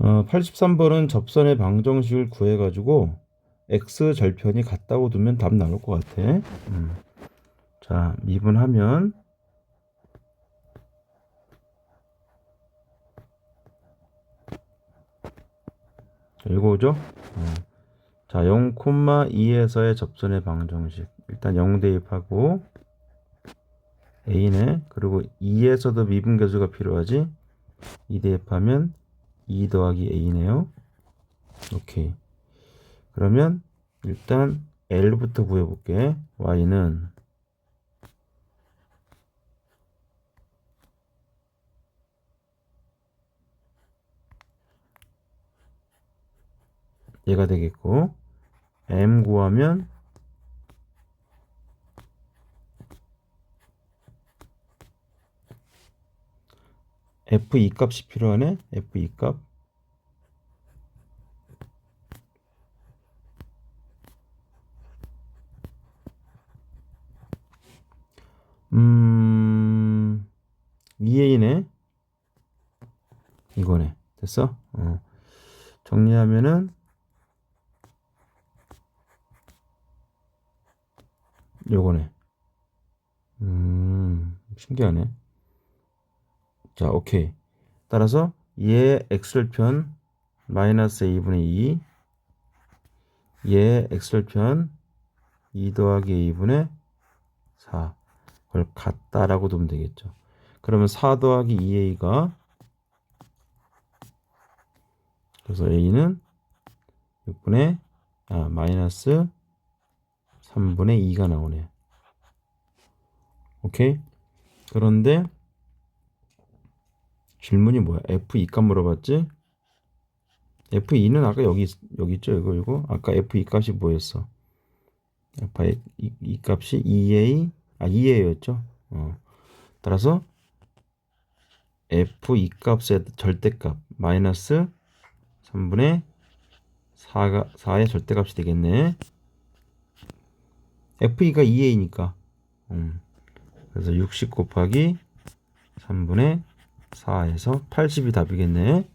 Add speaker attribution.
Speaker 1: 어, 83번은 접선의 방정식을 구해가지고 x 절편이 같다고 두면 답 나올 것 같아. 음. 자, 미분하면 자, 이거죠? 어. 자, 0,2에서의 접선의 방정식. 일단 0 대입하고 a네. 그리고 2에서도 미분 계수가 필요하지. 2 대입하면 2 더하기 a네요. 오케이. 그러면 일단 L부터 구해볼게. Y는 얘가 되겠고 M 구하면 F2 값이 필요하네. F2 값. 2A네. 이거네. 됐어? 어. 정리하면은, 요거네. 음, 신기하네. 자, 오케이. 따라서, 얘 x절편 마이너스 a분의 2, 얘 x절편 2 더하기 a분의 4. 그걸 같다라고 두면 되겠죠. 그러면 4 더하기 2a가 그래서 a는 6분의 아, 마이너스 3분의 2가 나오네. 오케이? 그런데 질문이 뭐야? F2 값 물어봤지? F2는 아까 여기 여기 있죠? 이거 이거 아까 F2 값이 뭐였어? F2 이, 이 값이 2a 아 2a였죠? 어. 따라서 F2 값의 절대값 마이너스 3분의 4가 4의 절대값이 되겠네. F2가 2a니까. 음. 그래서 60 곱하기 3분의 4에서 80이 답이겠네.